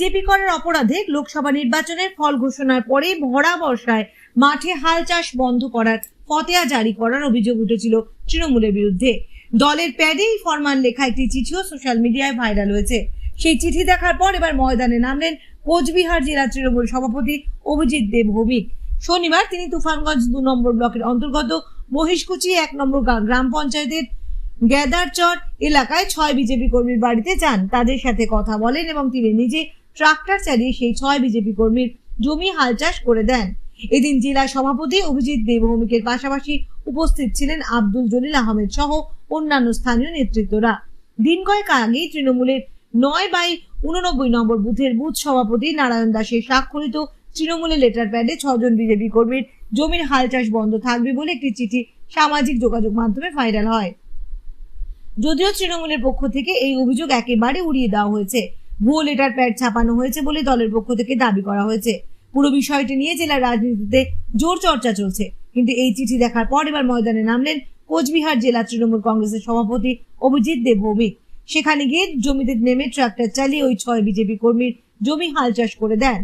BJP করার অপরাধে লোকসভা নির্বাচনের ফল ঘোষণার পরে ভরা বর্ষায় মাঠে হাল চাষ বন্ধ করার ফতেয়া জারি করার অভিযোগ উঠেছিল তৃণমূলের বিরুদ্ধে। দলের প্যাডেই ফরমান লেখা একটি চিঠিও সোশ্যাল মিডিয়ায় ভাইরাল হয়েছে। সেই চিঠি দেখার পর এবার ময়দানে নামলেন কোচবিহার জেলা তৃণমূল সভাপতি অভিজিৎ দেব ভৌমিক। শনিবার তিনি তুফানগঞ্জ দু নম্বর ব্লকের অন্তর্গত মহিষকুচি এক নম্বর গ্রাম পঞ্চায়েতের গ্যাদারচর এলাকায় ছয় বিজেপি কর্মীর বাড়িতে যান। তাদের সাথে কথা বলেন এবং তিনি নিজে ট্রাক্টর চালিয়ে সেই ছয় বিজেপি কর্মীর জমি হাল চাষ করে দেন। এদিন জেলা সভাপতি অভিজিৎ দেবভৌমিকের পাশাপাশি উপস্থিত ছিলেন আব্দুল জলিল আহমেদ সহ অন্যান্য স্থানীয় নেতৃত্বরা। দিন কয়েক আগেই তৃণমূলের নয় বাই উননব্বই নম্বর বুথের বুথ সভাপতি নারায়ণ দাসের স্বাক্ষরিত তৃণমূলের লেটার প্যাডে ছজন বিজেপি কর্মীর জমির হাল চাষ বন্ধ থাকবে বলে একটি চিঠি সামাজিক যোগাযোগ মাধ্যমে ভাইরাল হয়। যদিও তৃণমূলের পক্ষ থেকে এই অভিযোগ একেবারে উড়িয়ে দেওয়া হয়েছে ভুয়ো লেটার প্যাড ছাপানো হয়েছে বলে দলের পক্ষ থেকে দাবি করা হয়েছে। পুরো বিষয়টি নিয়ে জেলার রাজনীতিতে জোর চর্চা চলছে। কিন্তু এই চিঠি দেখার পর এবার ময়দানে নামলেন কোচবিহার জেলা তৃণমূল কংগ্রেসের সভাপতি অভিজিৎ দেবভৌমিক। সেখানে গিয়ে জমিতে নেমে ট্রাক্টর চালিয়ে ওই ছয় বিজেপি কর্মীর জমি হাল চাষ করে দেন।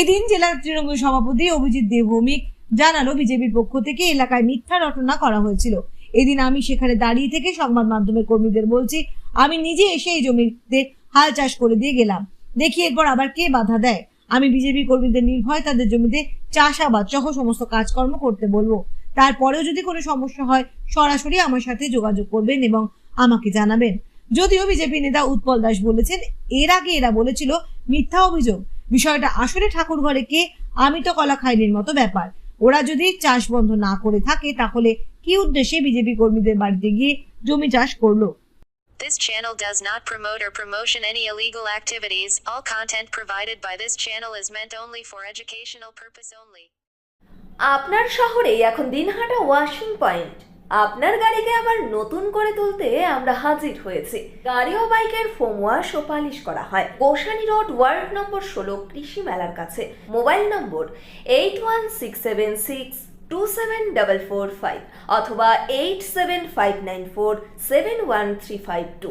এদিন জেলার তৃণমূল সভাপতি অভিজিৎ দেবভৌমিক জানালো, বিজেপির পক্ষ থেকে এলাকায় মিথ্যা রটনা করা হয়েছিল। এদিন আমি সেখানে দাঁড়িয়ে থেকে সংবাদ মাধ্যমের কর্মীদের বলছি, আমি নিজে এসে এই জমিতে হাল চাষ করে দিয়ে গেলাম। দেখি এরপর আবার কে বাধা দেয়? আমি বিজেপি কর্মীদের নির্ভয় তাদের জমিতে চাষাবাদ সহ সমস্ত কাজকর্ম করতে বলব। তারপরেও যদি কোনো সমস্যা হয়, সরাসরি আমার সাথে যোগাযোগ করবেন এবং আমাকে জানাবেন। যদিও বিজেপি নেতা উৎপল দাস বলেছেন, এর আগে এরা বলেছিল, মিথ্যা অভিযোগ। বিষয়টা আসলে ঠাকুর ঘরে কে? আমি তো কলা খাইনির মতো ব্যাপার। ওরা যদি চাষ বন্ধ না করে থাকে, তাহলে কি উদ্দেশ্যে বিজেপি কর্মীদের বাড়িতে গিয়ে জমি চাষ করল? This channel does not promote or promotion any illegal activities. All content provided by this channel is meant only for educational purpose only. আপনার শহরে এখন দিনহাটা ওয়াশিং পয়েন্ট আপনার গাড়িকে আবার নতুন করে তুলতে আমরা হাজির হয়েছি গাড়ি ও বাইকের ফোম ওয়াশ ও পালিশ করা হয় গোসানি রোড ওয়ার্ড নম্বর ষোলো কৃষি মেলার কাছে mobile number eight one six seven six two seven double four five অথবা eight seven five nine four seven one three five two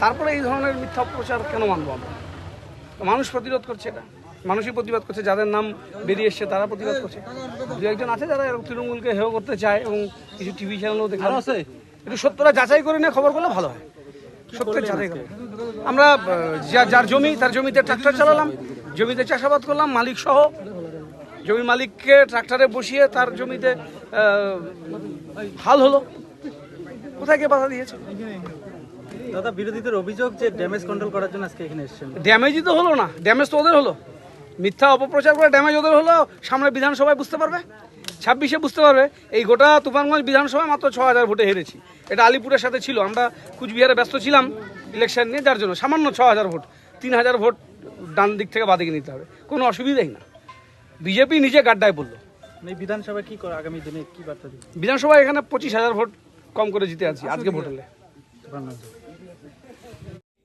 তারপরে এই ধরনের মিথ্যা প্রচার কেন মানবো আমরা? মানুষ প্রতিরোধ করছে এটা। মানুষই প্রতিবাদ করছে যাদের নাম বেরিয়ে এসছে তারা প্রতিবাদ করছে। দু একজন আছে যারা তৃণমূলকে হেয় করতে চায় এবং কিছু টিভি চ্যানেলও দেখা। আছে? একটু সত্যটা যাচাই করে নিয়ে খবর করলে ভালো হয়। সত্যের যাচাই করে। আমরা যা- যার জমি তার জমিতে ট্রাক্টর চালালাম জমিতে চাষাবাদ করলাম মালিক সহ। জমির মালিককে ট্রাক্টরে বসিয়ে তার জমিতে হাল হলো। কোথায় কে বাধা দিয়েছে? দাদা বিরোধীদের অভিযোগ যে ড্যামেজ কন্ট্রোল করার জন্য আজকে এখানে এসেছেন। ড্যামেজই তো হলো না। ড্যামেজ তো ওদের হলো। মিথ্যা অপপ্রচার করে ড্যামেজ ওদের হলো সামনে বিধানসভায় বুঝতে পারবে? ছাব্বিশে বুঝতে পারবে এই গোটা তুফানগঞ্জ বিধানসভায় মাত্র ছ হাজার ভোটে হেরেছি। এটা আলিপুরের সাথে ছিল। আমরা কুচবিহারে ব্যস্ত ছিলাম ইলেকশন নিয়ে যার জন্য সামান্য ছ হাজার ভোট তিন হাজার ভোট ডান দিক থেকে বাদিকে নিতে হবে। কোনো অসুবিধাই না। বিজেপি নিজে গাড্ডায় বলল এই বিধানসভা কি করে আগামী দিনে কি বার্তা বিধানসভায় এখানে পঁচিশ হাজার ভোট কম করে জিতে আছি আজকে ভোট হলে।